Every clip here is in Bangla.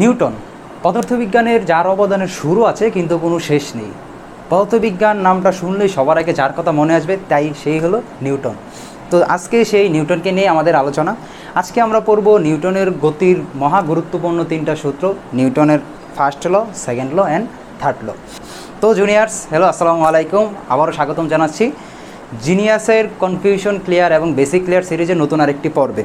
নিউটন। পদার্থবিজ্ঞানের যার অবদানের শুরু আছে, কিন্তু কোনো শেষ নেই। পদার্থবিজ্ঞান নামটা শুনলেই সবার আগে যার কথা মনে আসবে, তাই সেই হলো নিউটন। তো আজকে সেই নিউটনকে নিয়ে আমাদের আলোচনা। আজকে আমরা পড়ব নিউটনের গতির মহা গুরুত্বপূর্ণ তিনটা সূত্র, নিউটনের first law second law and third law তো জুনিয়ার্স হ্যালো আসসালামু আলাইকুম। আবারও স্বাগতম জানাচ্ছি। জিনিয়াসের কনফিউশন ক্লিয়ার এবং বেসিক ক্লিয়ার সিরিজের নতুন আরেকটি পর্বে।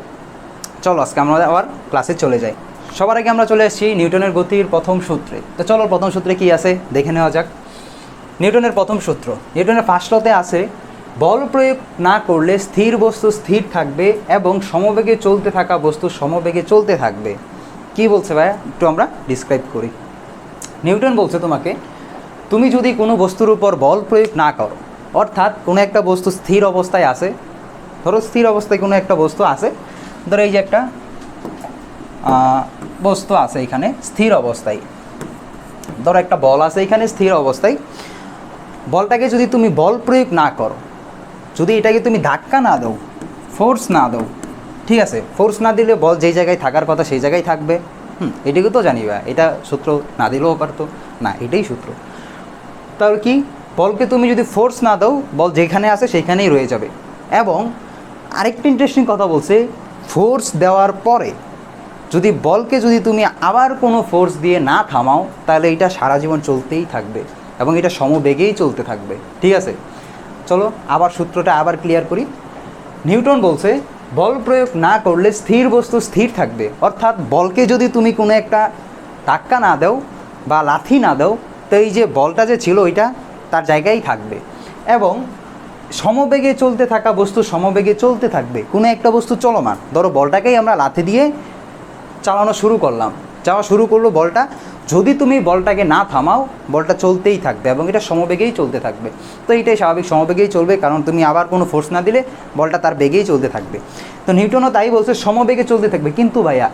চলো, আজকে আমরা আবার ক্লাসে চলে যাই। সবার আগে আমরা চলে এসেছি নিউটনের গতির প্রথম সূত্রে। তো চলো প্রথম সূত্রে কি আছে দেখে নেওয়া যাক। নিউটনের প্রথম সূত্র। নিউটনের ফার্স্ট লতে আছে, বল প্রয়োগ না করলে স্থির বস্তু স্থির থাকবে এবং সমবেগে চলতে থাকা বস্তু সমবেগে চলতে থাকবে। কি বলছে ভাইয়া? একটু আমরা ডিসক্রাইব করি। নিউটন বলছে তোমাকে, তুমি যদি কোনো বস্তুর উপর বল প্রয়োগ না করো, অর্থাৎ কোনো একটা বস্তু স্থির অবস্থায় আছে, ধরো স্থির অবস্থায় কোনো একটা বস্তু আছে, ধরো এই যে একটা বস্তু আছে এখানে, স্থির অবস্থায়। ধরো একটা বল আছে এখানে, স্থির অবস্থায়। বলটাকে যদি তুমি বল প্রয়োগ না করো, যদি এটাকে তুমি ধাক্কা না দাও ফোর্স না দাও, ঠিক আছে ফোর্স না দিলে বল যেই জায়গায় থাকার কথা সেই জায়গায় থাকবে। হুম, এটুকু তো জানি এটা সূত্র না দিলেও পারতো। না, এটাই সূত্র। তাহলে কি, বলকে তুমি যদি ফোর্স না দাও, বল যেখানে আছে সেইখানেই রয়ে যাবে। এবং আরেকটা ইন্টারেস্টিং কথা বলছে ফোর্স দেওয়ার পরে যদি বলকে যদি তুমি আবার কোনো ফোর্স দিয়ে না থামাও, তাহলে এটা সারা জীবন চলতেই থাকবে এবং এটা সমবেগেই চলতে থাকবে। ঠিক আছে? চলো, আবার সূত্রটা আবার ক্লিয়ার করি। নিউটন বলছে, বল প্রয়োগ না করলে স্থির বস্তু স্থির থাকবে। অর্থাৎ বলকে যদি তুমি কোনো একটা ধাক্কা না দাও বা লাথি না দাও, তো এই যে বলটা যে ছিল ওইটা তার জায়গায় থাকবে। এবং সমবেগে চলতে থাকা বস্তু সমবেগে চলতে থাকবে। কোনো একটা বস্তু চলমান। ধরো বলটাকেই আমরা লাথি দিয়ে চালানো শুরু করলাম। যাওয়া শুরু করল বলটা, যদি তুমি বলটাকে না থামাও, বলটা চলতেই থাকবে এবং এটা সমবেগেই চলতে থাকবে। তো এটাই স্বাভাবিক, সমবেগেই চলবে, কারণ তুমি আবার কোনো ফোর্স না দিলে বলটা তার বেগেই চলতে থাকবে। তো নিউটনও তাই বলছে, সমবেগে চলতে থাকবে। কিন্তু ভাইয়া,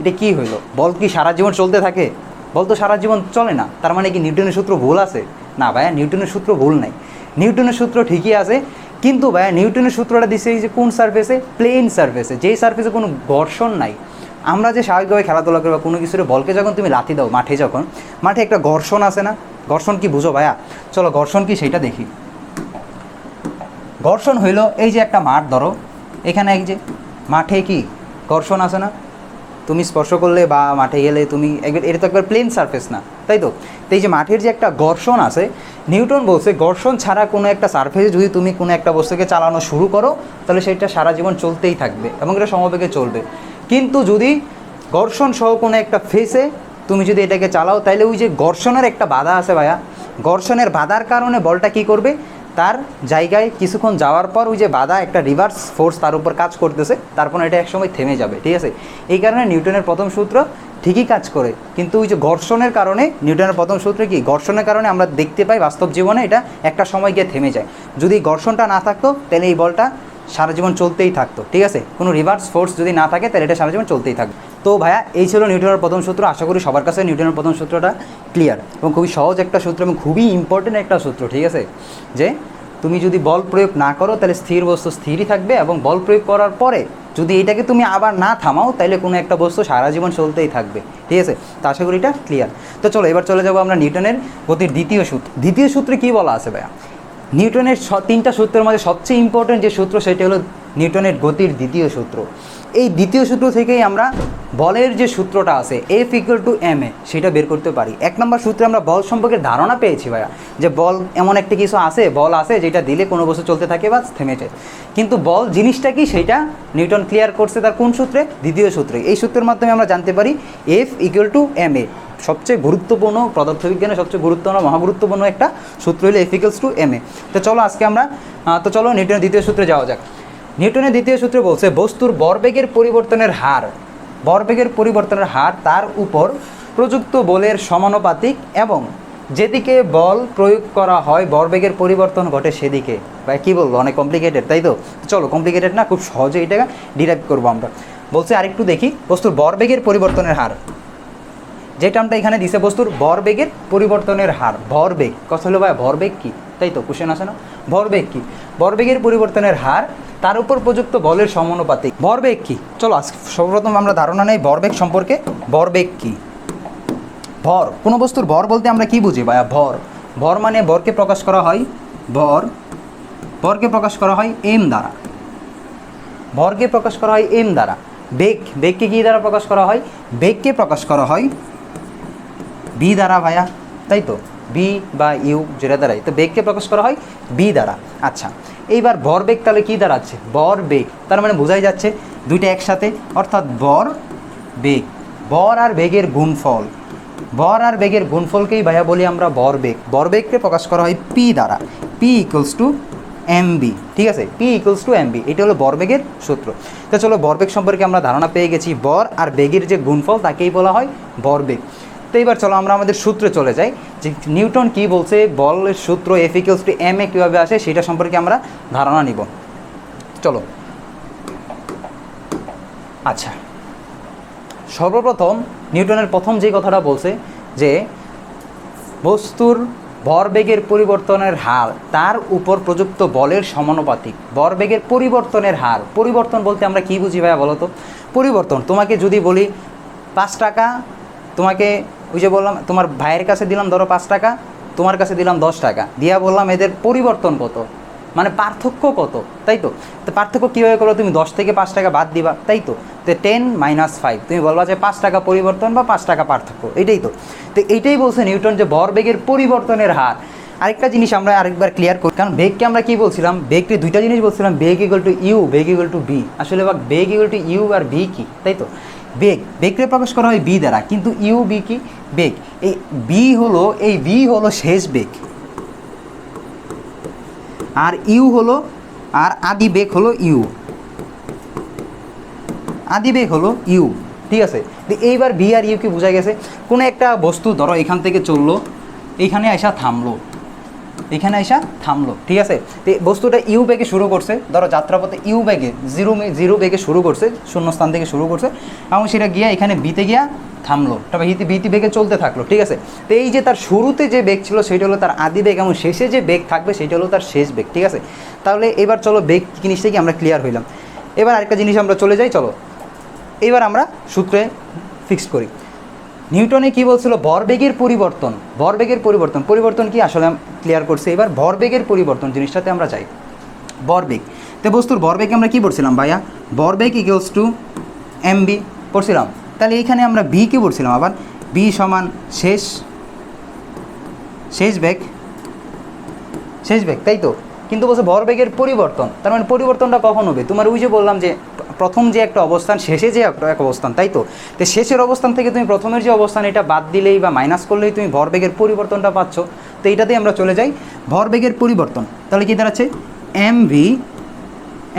এটা কি হইল? বল কি সারা জীবন চলতে থাকে? বল তো সারা জীবন চলে না, তার মানে কি নিউটনের সূত্র ভুল আছে? না ভাইয়া, নিউটনের সূত্র ভুল নাই। নিউটনের সূত্র ঠিকই আছে, কিন্তু ভাইয়া, নিউটনের সূত্রটা দিছে এই যে কোন সার্ফেসে প্লেন সার্ফেসে যেই সার্ফেসে কোনো ঘর্ষণ নাই আমরা যে স্বাভাবিকভাবে খেলাধুলা করি বা কোনো কিছুর বলকে যখন তুমি লাথি দাও মাঠে যখন, মাঠে একটা ঘর্ষণ আছে না? ঘর্ষণ কি বুঝো ভাইয়া? চলো ঘর্ষণ কি সেটা দেখি। ঘর্ষণ হইল এই যে একটা মাঠ ধরো, এখানে এই যে, মাঠে কি ঘর্ষণ আছে না? তুমি স্পর্শ করলে বা মাঠে গেলে তুমি একবার, এটা তো একবার প্লেন সারফেস না, তাই তো? এই যে মাঠের যে একটা ঘর্ষণ আছে, নিউটন বলছে ঘর্ষণ ছাড়া কোনো একটা সারফেসে যদি তুমি কোনো একটা বস্তুকে চালানো শুরু করো, তাহলে সেটা সারা জীবন চলতেই থাকবে এবং এটা সমবেগে চলবে। কিন্তু যদি ঘর্ষণ সহ কোনো একটা ফেসে তুমি যদি এটাকে চালাও তাহলে ওই যে ঘর্ষণের একটা বাধা আছে ভাইয়া। ঘর্ষণের বাধার কারণে বলটা কি করবে? তার জায়গায় কিছুক্ষণ যাওয়ার পর ওই যে বাধা, একটা রিভার্স ফোর্স তার উপর কাজ করতেছে, তারপর এটা একসময় থেমে যাবে, ঠিক আছে? এই কারণে নিউটনের প্রথম সূত্র ঠিকই কাজ করে। কিন্তু ওই যে ঘর্ষণের কারণে, নিউটনের প্রথম সূত্রে কি? ঘর্ষণের কারণে আমরা দেখতে পাই বাস্তব জীবনে এটা একটা সময় গিয়ে থেমে যায়। যদি ঘর্ষণটা না থাকতো তাহলে এই বলটা সারা জীবন চলতেই থাকতো, ঠিক আছে? কোনো রিভার্স ফোর্স যদি না থাকে, তাহলে এটা সারা জীবন চলতেই থাকবে। তো ভাইয়া, এই ছিল নিউটনের প্রথম সূত্র। আশা করি সবার কাছে নিউটনের প্রথম সূত্রটা ক্লিয়ার এবং খুবই সহজ একটা সূত্র এবং খুবই ইম্পর্টেন্ট একটা সূত্র, ঠিক আছে? যে তুমি যদি বল প্রয়োগ না করো, তাহলে স্থির বস্তু স্থিরই থাকবে এবং বল প্রয়োগ করার পরে যদি এটাকে তুমি আবার না থামাও, তাহলে কোনো একটা বস্তু সারা জীবন চলতেই থাকবে, ঠিক আছে? তো আশা করি এটা ক্লিয়ার তো চলো, এবার চলে যাব আমরা নিউটনের গতির দ্বিতীয় সূত্র। দ্বিতীয় সূত্রে কী বলা আছে ভাইয়া? নিউটনের তিনটা সূত্রের মধ্যে সবচেয়ে ইম্পর্টেন্ট যে সূত্র, সেটা হলো নিউটনের গতির দ্বিতীয় সূত্র। এই দ্বিতীয় সূত্র থেকেই আমরা বলের যে সূত্রটা আছে F equal to M A, সেটা বের করতে পারি। এক নম্বর সূত্রে আমরা বল সম্পর্কে ধারণা পেয়েছি ভাইয়া, যে বল এমন একটা কিছু আছে, বল আছে, যেটা দিলে কোনো বস্তু চলতে থাকে বা থেমে যায়। কিন্তু বল জিনিসটা কি, সেটা নিউটন ক্লিয়ার করছে তার কোন সূত্রে? দ্বিতীয় সূত্রে। এই সূত্রের মাধ্যমে আমরা জানতে পারি F equal to M A সবচেয়ে গুরুত্বপূর্ণ পদার্থবিজ্ঞানের সবচেয়ে গুরুত্বপূর্ণ, মহাগুরুত্বপূর্ণ একটা সূত্র হলো এফিক্যালস টু এম এ তো চলো আজকে আমরা তো চলো নিউটনের দ্বিতীয় সূত্রে যাওয়া যাক। নিউটনের দ্বিতীয় সূত্রে বলছে, বস্তুর বরবেগের পরিবর্তনের হার, বরবেগের পরিবর্তনের হার তার উপর প্রযুক্ত বলের সমানুপাতিক এবং যেদিকে বল প্রয়োগ করা হয়, বরবেগের পরিবর্তন ঘটে সেদিকে। বা কী বলব, অনেক কমপ্লিকেটেড তাই তো? চলো কমপ্লিকেটেড না, খুব সহজে এটাকে ডিরাইভ করব আমরা। বলছে আরেকটু দেখি, বস্তুর বরবেগের পরিবর্তনের হার। যে টার্মটা এখানে দিছে বস্তুর ভরবেগের পরিবর্তনের হার। ভরবেগ। কথা হলো ভাই, ভরবেগ কি? তাই তো কোশ্চেন আসে না? ভরবেগ কি? ভরবেগের পরিবর্তনের হার, তার উপর প্রযুক্ত বলের সমানুপাতিক। ভরবেগ কি? চলো আজ সর্বপ্রথম আমরা ধারণা নেই ভরবেগ সম্পর্কে। ভরবেগ কি? ভর। কোনো বস্তুর ভর বলতে আমরা কি বুঝি ভাইয়া? ভর। ভর মানে ভরকে প্রকাশ করা হয়, ভর। ভরকে প্রকাশ করা হয় এম দ্বারা। ভরকে প্রকাশ করা হয় এম দ্বারা। বেগ। বেগকে কী দ্বারা প্রকাশ করা হয়? বেগকে প্রকাশ করা হয় বি দ্বারা ভায়া, তাই তো? বি বা ইউ যেটা দ্বারাই। তো বেগকে প্রকাশ করা হয় বি দ্বারা। আচ্ছা এইবার ভর বেগ তাহলে কী দাঁড়াচ্ছে? বর বেগ। তার মানে বোঝাই যাচ্ছে দুইটা একসাথে, অর্থাৎ বর বেগ। বর আর বেগের গুণফল। বর আর বেগের গুণফলকেই ভাইয়া বলি আমরা বর বেগ। বর বেগকে প্রকাশ করা হয় পি দ্বারা। P equals to M B ঠিক আছে? P equals to M B এটা হলো বরবেগের সূত্র। তো চলো বরবেগ সম্পর্কে আমরা ধারণা পেয়ে গেছি। বর আর বেগের যে গুণফল, তাকেই বলা হয় বরবেগ তো এবার চলো আমরা আমাদের সূত্রে চলে যাই। যে নিউটন কি বলছে? বলের সূত্র F equals to M A কীভাবে আসে, সেটা সম্পর্কে আমরা ধারণা নিব। চলো। আচ্ছা। সর্বপ্রথম নিউটনের প্রথম যে কথাটা বলছে, যে বস্তুর ভরবেগের পরিবর্তনের হার, তার উপর প্রযুক্ত বলের সমানুপাতিক। ভরবেগের পরিবর্তনের হার। পরিবর্তন বলতে আমরা কি বুঝি ভাইয়া বলো তো? পরিবর্তন। তোমাকে যদি বলি পাঁচ টাকা, তোমাকে ওই যে বললাম, তোমার ভাইয়ের কাছে দিলাম ধরো পাঁচ টাকা, তোমার কাছে দিলাম দশ টাকা। দিয়া বললাম, এদের পরিবর্তন কত? মানে পার্থক্য কত? তাই তো? তো পার্থক্য কীভাবে করো তুমি দশ থেকে পাঁচ টাকা বাদ দিবা, তাই তো? তো টেন মাইনাস ফাইভ তুমি বলবা যে পাঁচ টাকা পরিবর্তন বা পাঁচ টাকা পার্থক্য, এটাই তো। তো এইটাই বলছে নিউটন যে ভরবেগের পরিবর্তনের হার। আরেকটা জিনিস আমরা আরেকবার ক্লিয়ার করি, কারণ বেগকে আমরা কী বলছিলাম? বেগকে দুইটা জিনিস বলছিলাম, বেগ ইকুয়াল টু ইউ বেগ ইকুয়াল টু বি আসলে বা বেগ ইকুয়াল টু ইউ আর বি কি? তাই তো? বেগ বেগকে প্রকাশ করা হয় বি দ্বারা, কিন্তু ইউ বি কি? বেগ। এই বি হলো, এই বি হলো শেষ বেগ। আর ইউ হলো, আর আদি বেগ হলো ইউ আদি বেগ হলো ইউ ঠিক আছে? এইবার বি আর ইউ কি বোঝা গেছে? কোনো একটা বস্তু, ধরো, এখান থেকে চলল এইখানে আইসা থামলো। এখানে আইসা থামলো, ঠিক আছে? তো বস্তুটা ইউ বেগে শুরু করছে, ধরো যাত্রাপথে ইউ বেগে, জিরো জিরো বেগে শুরু করছে, শূন্যস্থান থেকে শুরু করছে, এবং সেটা গিয়া এখানে বিতে গিয়া থামলো, তবে হিতে বিতি বেগে চলতে থাকল, ঠিক আছে? তো এই যে তার শুরুতে যে বেগ ছিল, সেটা হলো তার আদি বেগ, এবং শেষে যে বেগ থাকবে, সেটা হলো তার শেষ বেগ, ঠিক আছে? তাহলে এবার চলো বেগ জিনিসটা কি আমরা ক্লিয়ার হইলাম। এবার আরেকটা জিনিস আমরা চলে যাই, চলো। এবার আমরা সূত্রে ফিক্সড করি। নিউটনে কি বলছিল? ভরবেগের পরিবর্তন। ভরবেগের পরিবর্তন। পরিবর্তন কি? আসলে ক্লিয়ার করছে। এবার ভরবেগের পরিবর্তন জিনিসটাতে আমরা যাই। ভরবেগ। তো বস্তুর ভরবেগ আমরা কি পড়ছিলাম ভাইয়া? ভরবেগ ইকুয়ালস টু এম বি পড়ছিলাম। তাহলে এইখানে আমরা বি কি পড়ছিলাম আবার? বি সমান শেষ শেষ বেগ শেষ বেগ, তাই তো? কিন্তু বলছে ভরবেগের পরিবর্তন। তার মানে পরিবর্তনটা কখন হবে? তোমার ওই যে বললাম যে প্রথম যে একটা অবস্থান, শেষে যে একটা এক অবস্থান, তাই তো? তো শেষের অবস্থান থেকে তুমি প্রথমের যে অবস্থান, এটা বাদ দিলেই বা মাইনাস করলেই তুমি ভরবেগের পরিবর্তনটা পাচ্ছ। তো এইটাতেই আমরা চলে যাই। ভরবেগের পরিবর্তন, তাহলে কী দাঁড়াচ্ছে? M V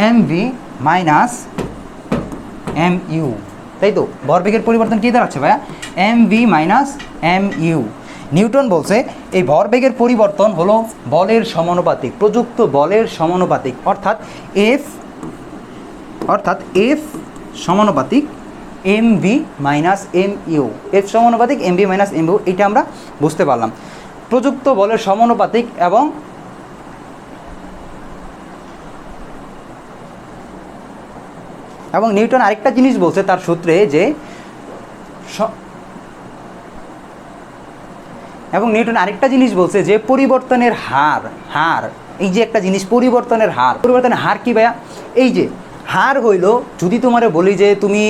M V minus M U তাই তো? ভরবেগের পরিবর্তন কী দাঁড়াচ্ছে ভাইয়া? M V minus M U Newton বলছে, এই ভরবেগের পরিবর্তন হলো বলের সমানুপাতিক, প্রযুক্ত বলের সমানুপাতিক, অর্থাৎ এফ অর্থাৎ এফ সমানুপাতিক M V minus M U F সমানুপাতিক M V minus M U এটা আমরা বুঝতে পারলাম। প্রযুক্ত বলের সমানুপাতিক এবং এবং নিউটন আরেকটা জিনিস বলছে তার সূত্রে যে এবং নিউটন আরেকটা জিনিস বলছে যে পরিবর্তনের হার হার, এই যে একটা জিনিস, পরিবর্তনের হার পরিবর্তনের হার কি ভাইয়া? এই যে হার হইল, যদি তোমারে বলি যে তুমি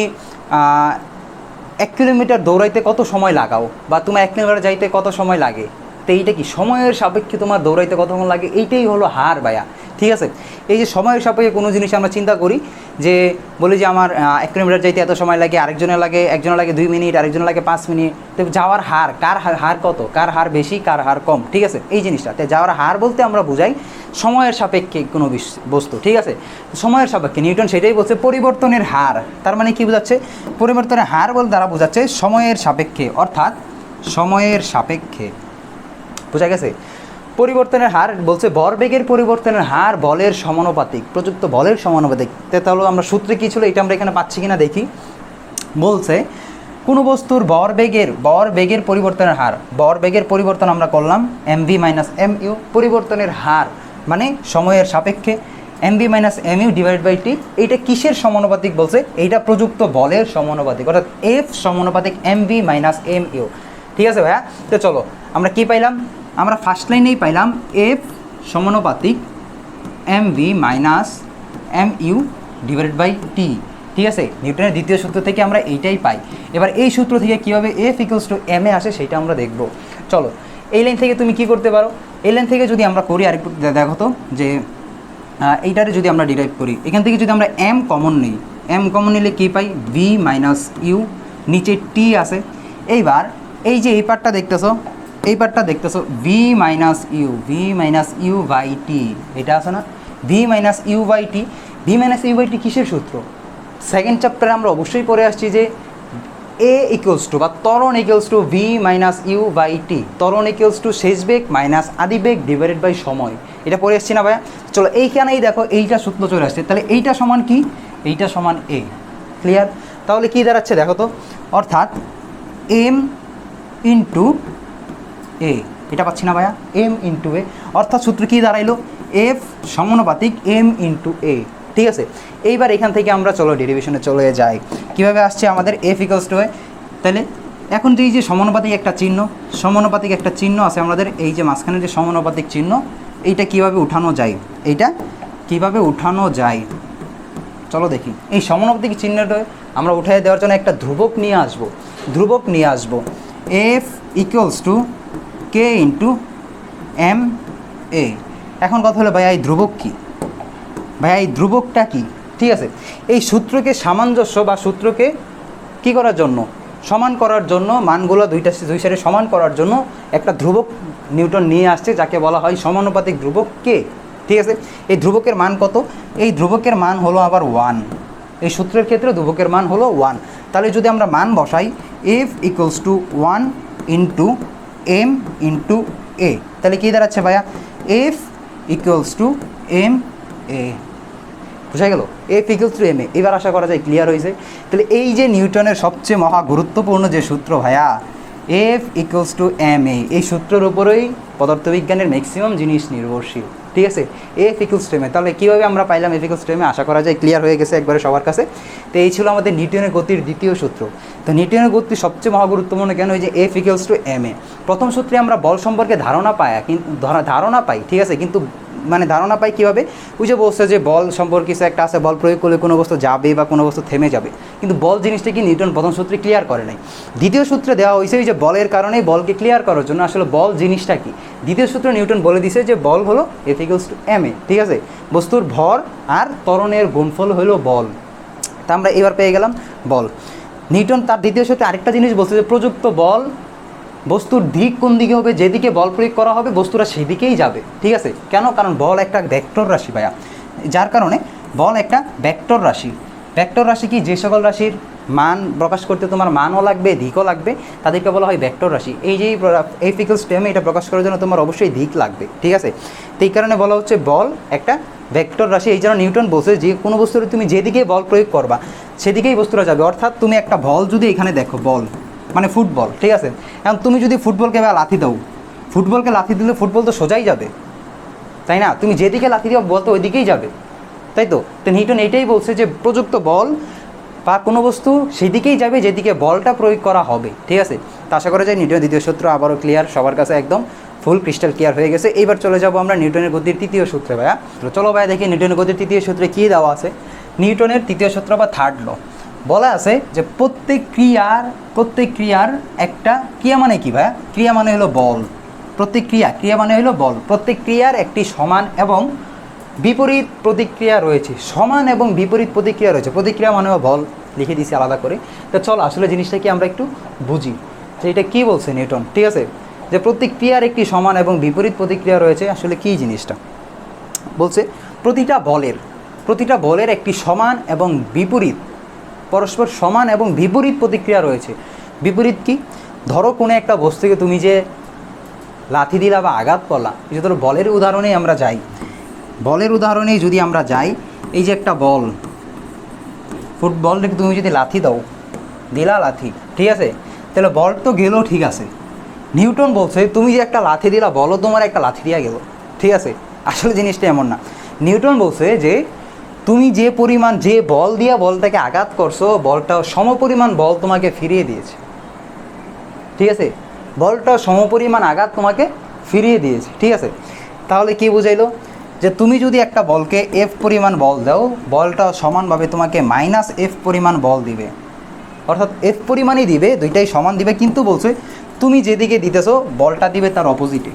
এক কিলোমিটার দৌড়াইতে কত সময় লাগাও বা তোমার এক কিলোমিটার যাইতে কত সময় লাগে? তো এইটা কি? সময়ের সাপেক্ষে তোমার দৌড়াইতে কতক্ষণ লাগে? এইটাই হলো হার ভাইয়া। ঠিক আছে? এই যে সময়ের সাপেক্ষে কোনো জিনিস আমরা চিন্তা করি যে, বলি যে আমার এক কিলোমিটার যাইতে এত সময় লাগে, আরেকজনের লাগে, একজনের লাগে দুই মিনিট, আরেকজনের লাগে পাঁচ মিনিট। তো যাওয়ার হার, কার হার হার কত? কার হার বেশি, কার হার কম? ঠিক আছে? এই জিনিসটা। তো যাওয়ার হার বলতে আমরা বুঝাই সময়ের সাপেক্ষে কোনো বিস- বস্তু। ঠিক আছে? সময়ের সাপেক্ষে নিউটন সেটাই বলছে পরিবর্তনের হার। তার মানে কি বোঝাচ্ছে? পরিবর্তনের হার বলতে তারা বোঝাচ্ছে সময়ের সাপেক্ষে। অর্থাৎ সময়ের সাপেক্ষে। বোঝা গেছে? পরিবর্তনের হার বলছে ভরবেগের পরিবর্তনের হার বলের সমানুপাতিক, প্রযুক্ত বলের সমানুপাতিক। তাহলে আমরা সূত্রে কী ছিল এটা আমরা এখানে পাচ্ছি কিনা দেখি। বলছে, কোনো বস্তুর ভরবেগের ভরবেগের পরিবর্তনের হার ভরবেগের পরিবর্তন আমরা করলাম M V minus M U পরিবর্তনের হার মানে সময়ের সাপেক্ষে M V minus M U divide by T এইটা কিসের সমানুপাতিক বলছে? এইটা প্রযুক্ত বলের সমানুপাতিক, অর্থাৎ এফ সমানুপাতিক M V minus M U ঠিক আছে ভাইয়া? তো চলো, আমরা কি পাইলাম? আমরা ফার্স্ট লাইনেই পাইলাম এফ সমানুপাতিক M V minus M U divided by T ঠিক আছে? নিউটনের দ্বিতীয় সূত্র থেকে আমরা এইটাই পাই। এবার এই সূত্র থেকে কীভাবে F equals to M A আসে সেটা আমরা দেখব। চলো, এই লাইন থেকে তুমি কি করতে পারো? এই লাইন থেকে যদি আমরা করি আরেকটু দেখো তো, যে এইটারে যদি আমরা ডিরাইভ করি, এখান থেকে যদি আমরা এম কমন নিই এম কমন নিলে কী পাই? ভি মাইনাস ইউ নিচে টি আছে। এইবার এই যে এই পার্টটা দেখতেছো, এই পার্টটা দেখতেছো V minus U V minus U by T এটা আছে না? V minus U by T V minus U by T কিসের সূত্র? সেকেন্ড চ্যাপ্টারে আমরা অবশ্যই পড়ে আসছি যে এ ইকুয়ালস টু বা তরণ equals to V minus U by T ত্বরণ ইকুয়ালস টু শেষ বেগ মাইনাস আদি বেগ ডিভাইডেড বাই সময়। এটা পড়ে আসছি না ভাইয়া? চলো এইখানেই দেখো, এইটা সূত্র চলে আসছে। তাহলে এইটা সমান কি? এইটা সমান এ ক্লিয়ার তাহলে কি দাঁড়াচ্ছে দেখো তো? অর্থাৎ এম ইন্টু এ এটা পাচ্ছি না ভাইয়া। এম ইন্টু এ অর্থাৎ সূত্র কী দাঁড়াইলো? এফ সমানুপাতিক এম ইন্টু এ ঠিক আছে? এইবার এখান থেকে আমরা চলো ডেরিভেশনে চলে যাই। কীভাবে আসছে আমাদের এফ ইকলস টু এ তাহলে এখন যে এই যে সমানুপাতিক একটা চিহ্ন, সমানুপাতিক একটা চিহ্ন আছে আমাদের, এই যে মাঝখানে যে সমানুপাতিক চিহ্ন, এইটা কীভাবে উঠানো যায়? এইটা কীভাবে উঠানো যায়? চলো দেখি। এই সমানুপাতিক চিহ্নটা আমরা উঠিয়ে দেওয়ার জন্য একটা ধ্রুবক নিয়ে আসব। ধ্রুবক নিয়ে আসব। F equals to K into M A এখন কথা হলো ভাইয়া এই ধ্রুবক কী? ভাইয়া এই ধ্রুবকটা কি? ঠিক আছে? এই সূত্রকে সামঞ্জস্য বা সূত্রকে কি করার জন্য? সমান করার জন্য, মানগুলো দুইটা দুই সাইডে সমান করার জন্য একটা ধ্রুবক নিউটন নিয়ে আসছে, যাকে বলা হয় সমানুপাতিক ধ্রুবক কে ঠিক আছে? এই ধ্রুবকের মান কত? এই ধ্রুবকের মান হলো আবার ওয়ান এই সূত্রের ক্ষেত্রে ধ্রুবকের মান হলো ওয়ান তাহলে যদি আমরা মান বসাই F equals to one into M into A তাহলে কী দাঁড়াচ্ছে ভাইয়া? F equals to M A বুঝা গেল? F equals to M A এবার আশা করা যায় ক্লিয়ার হয়েছে। তাহলে এই যে নিউটনের সবচেয়ে মহা গুরুত্বপূর্ণ যে সূত্র ভাইয়া F equals to M A এই সূত্রের উপরেই পদার্থবিজ্ঞানের ম্যাক্সিমাম জিনিস নির্ভরশীল। ঠিক আছে? এ ফিকুল স্ট্রেমে এ। তাহলে কীভাবে আমরা পাইলাম এ ফিকুল এ? আশা করা যায় ক্লিয়ার হয়ে গেছে একবারে সবার কাছে। তো এই ছিল আমাদের নিউটনের গতির দ্বিতীয় সূত্র। তো নিউটনের গতি সবচেয়ে মহা গুরুত্বপূর্ণ কেন যে F equals to M A. প্রথম সূত্রে আমরা বল সম্পর্কে ধারণা পাই, কিন্তু ধারণা পাই, ঠিক আছে? কিন্তু মানে ধারণা পাই কীভাবে? ওই যে বলছে যে বল সম্পর্কে কিছু একটা আছে, বল প্রয়োগ করলে কোনো বস্তু যাবে বা কোনো বস্তু থেমে যাবে। কিন্তু বল জিনিসটা কি নিউটন প্রথম সূত্রে ক্লিয়ার করে নাই। দ্বিতীয় সূত্রে দেওয়া হয়েছে ওই যে বলের কারণেই বলকে ক্লিয়ার করার জন্য আসলে বল জিনিসটা কি? দ্বিতীয় সূত্রে নিউটন বলে দিছে যে বল হলো এফিকলস টু এম এ ঠিক আছে? বস্তুর ভর আর ত্বরণের গুণফল হলো বল। তা আমরা এবার পেয়ে গেলাম বল। নিউটন তার দ্বিতীয় সূত্রে আরেকটা জিনিস বলছে যে প্রযুক্ত বল বস্তুর দিক কোন দিকে হবে, যেদিকে বল প্রয়োগ করা হবে, বস্তুরা সেদিকেই যাবে। ঠিক আছে? কেন? কারণ বল একটা ভেক্টর রাশি ভাইয়া। যার কারণে বল একটা ভেক্টর রাশি। ভেক্টর রাশি কি? যে সকল রাশির মান প্রকাশ করতে তোমার মানও লাগবে, দিকও লাগবে। তাদেরকে বলা হয় ভেক্টর রাশি। এই যে এই ফিকল স্টেমে এটা প্রকাশ করার জন্য তোমার অবশ্যই দিক লাগবে। ঠিক আছে? তো এই কারণে বলা হচ্ছে বল একটা ভেক্টর রাশি। এই জন্য নিউটন বলছে যে কোনো বস্তুর তুমি যেদিকে বল প্রয়োগ করবা, সেদিকেই বস্তুরা যাবে। অর্থাৎ তুমি একটা বল যদি এখানে দেখো, বল। মানে ফুটবল, ঠিক আছে? এখন তুমি যদি ফুটবলকে এবার লাথি দাও, ফুটবলকে লাথি দিলে ফুটবল তো সোজাই যাবে। তাই না? তুমি যেদিকে লাথি দিও, বল তো ওইদিকেই যাবে। তাই তো? তো নিউটন এইটাই বলছে যে প্রযুক্ত বল বা কোনো বস্তু সেদিকেই যাবে যেদিকে বলটা প্রয়োগ করা হবে, ঠিক আছে? তা আশা করা যায় নিউটনের দ্বিতীয় সূত্র আবারও ক্লিয়ার সবার কাছে একদম ফুল ক্রিস্টাল ক্লিয়ার হয়ে গেছে। এইবার চলে যাব আমরা নিউটনের গতির তৃতীয় সূত্রে, ভাইয়া। চলো ভাইয়া দেখি নিউটনের গতির তৃতীয় সূত্রে কী দেওয়া আছে। নিউটনের তৃতীয় সূত্র বা থার্ড ল বলা আছে যে প্রত্যেক ক্রিয়ার প্রত্যেক ক্রিয়ার একটা ক্রিয়া মানে কি ভাইয়া? ক্রিয়া মানে হলো বল। প্রত্যেক ক্রিয়া ক্রিয়া মানে হলো বল। প্রত্যেক ক্রিয়ার একটি সমান এবং বিপরীত প্রতিক্রিয়া রয়েছে। সমান এবং বিপরীত প্রতিক্রিয়া রয়েছে। প্রতিক্রিয়া মানে বল। লিখে দিছি আলাদা করে। তো চল, আসলে জিনিসটা কি আমরা একটু বুঝি। যে এটা কী বলছে নিউটন? ঠিক আছে? যে প্রত্যেক ক্রিয়ার একটি সমান এবং বিপরীত প্রতিক্রিয়া রয়েছে। আসলে কী জিনিসটা? বলছে, প্রতিটা বলের প্রতিটা বলের একটি সমান এবং বিপরীত পরস্পর সমান এবং বিপরীত প্রতিক্রিয়া রয়েছে। বিপরীত কি? ধরো কোনো একটা বস্তুকে তুমি যে লাথি দিলা বা আঘাত করলা, এই ধরো বলের উদাহরণেই আমরা যাই। বলের উদাহরণেই যদি আমরা যাই, এই যে একটা বল, ফুটবলটাকে তুমি যদি লাথি দাও, দিলা লাথি, ঠিক আছে? তাহলে বল তো গেলেও ঠিক আছে। নিউটন বলছে, তুমি যে একটা লাথি দিলা, বলও তোমার একটা লাথি দিয়া গেল, ঠিক আছে? আসলে জিনিসটা এমন না। নিউটন বলছে যে তুমি যে পরিমাণ, যে বল দিয়া বলটাকে আঘাত করছ বলটা সমপরিমাণ বল তোমাকে ফিরিয়ে দিয়েছে। ঠিক আছে? বলটা সমপরিমাণ আঘাত তোমাকে ফিরিয়ে দিয়েছে। ঠিক আছে? তাহলে কি বুঝাইলো? যে তুমি যদি একটা বলকে এফ পরিমাণ বল দাও বলটা সমানভাবে তোমাকে মাইনাস এফ পরিমাণ বল দিবে। অর্থাৎ এফ পরিমাণই দিবে, দুইটাই সমান দিবে, কিন্তু বলছে, তুমি যেদিকে দিতেছো, বলটা দিবে তার অপোজিটে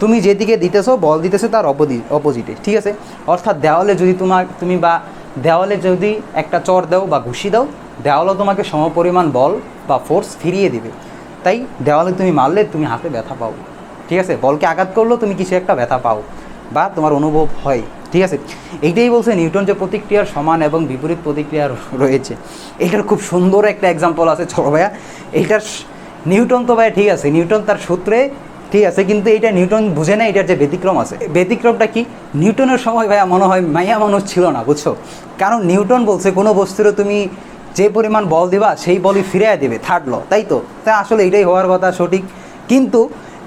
তুমি যেদিকে দিতেছো, বল দিতেছো তার অপোজি অপোজিটে ঠিক আছে? অর্থাৎ দেওয়ালে যদি তোমার, তুমি বা দেওয়ালে যদি একটা চর দাও বা ঘুষি দাও, দেওয়ালও তোমাকে সমপরিমাণ বল বা ফোর্স ফিরিয়ে দিবে। তাই দেওয়ালে তুমি মারলে তুমি হাতে ব্যথা পাও। ঠিক আছে? বলকে আঘাত করলেও তুমি কিছু একটা ব্যথা পাও বা তোমার অনুভব হয়। ঠিক আছে? এইটাই বলছে নিউটন যে প্রতিক্রিয়ার সমান এবং বিপরীত প্রতিক্রিয়া রয়েছে। এটার খুব সুন্দর একটা এক্সাম্পল আছে ছোট ভাইয়া। এইটার নিউটন তো ভাইয়া ঠিক আছে। নিউটন তার সূত্রে ঠিক আছে, কিন্তু এইটা নিউটন বুঝে না এটার যে ব্যতিক্রম আছে। ব্যতিক্রমটা কি? নিউটনের সময় ভাইয়া মনে হয় মাইয়া মানুষ ছিল না, বুঝছ? কারণ নিউটন বলছে, কোনো বস্তুরও তুমি যে পরিমাণ বল দিবা, সেই বলই ফিরিয়ে দেবে থার্ড ল তাই তো? তা আসলে এটাই হওয়ার কথা, সঠিক। কিন্তু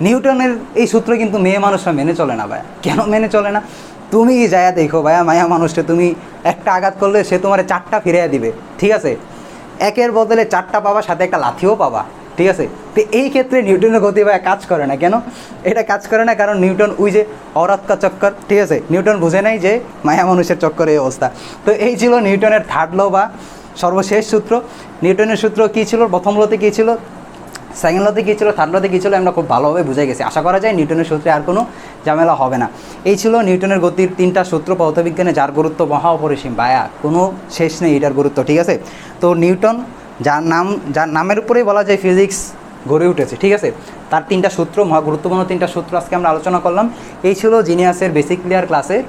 নিউটনের এই সূত্র কিন্তু মেয়ে মানুষরা মেনে চলে না ভাইয়া। কেন মেনে চলে না? তুমি যায়া দেখো ভাইয়া মায়া মানুষটা তুমি একটা আঘাত করলে সে তোমার চারটা ফিরিয়ে দিবে, ঠিক আছে? একের বদলে চারটা পাবা, সাথে একটা লাথিও পাবা। ঠিক আছে? তো এই ক্ষেত্রে নিউটনের গতি ভাইয়া কাজ করে না। কেন? এটা কাজ করে না কারণ নিউটন ওই যে অরাতকা চক্কর, ঠিক আছে? নিউটন বুঝে নাই যে মায়া মানুষের চক্কর এই অবস্থা। তো এই ছিল নিউটনের থার্ড ল বা সর্বশেষ সূত্র। নিউটনের সূত্র কী ছিল? প্রথম লতে কী ছিল? সেকেন্ড লতে কী ছিল? থার্ড লতে কী ছিল? আমরা খুব ভালোভাবে বুঝে গেছি। আশা করা যায় নিউটনের সূত্রে আর কোনো ঝামেলা হবে না। এই ছিল নিউটনের গতির তিনটা সূত্র পদার্থবিজ্ঞানে, যার গুরুত্ব মহা অপরিসীম। বায়া কোনো শেষ নেই এটার গুরুত্ব, ঠিক আছে? তো নিউটন যার নাম, যার নামের উপরেই বলা যায় ফিজিক্স গড়ে উঠেছে, ঠিক আছে? তার তিনটা সূত্র, মহা গুরুত্বপূর্ণ তিনটা সূত্র আজকে আমরা আলোচনা করলাম। এই ছিল জিনিয়াসের বেসিক ক্লিয়ার ক্লাসের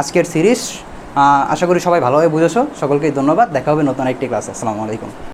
আজকের সিরিজ আশা করি সবাই ভালোভাবে বুঝেছ। সকলকেই ধন্যবাদ। দেখা হবে নতুন একটি ক্লাসে আসসালামু আলাইকুম।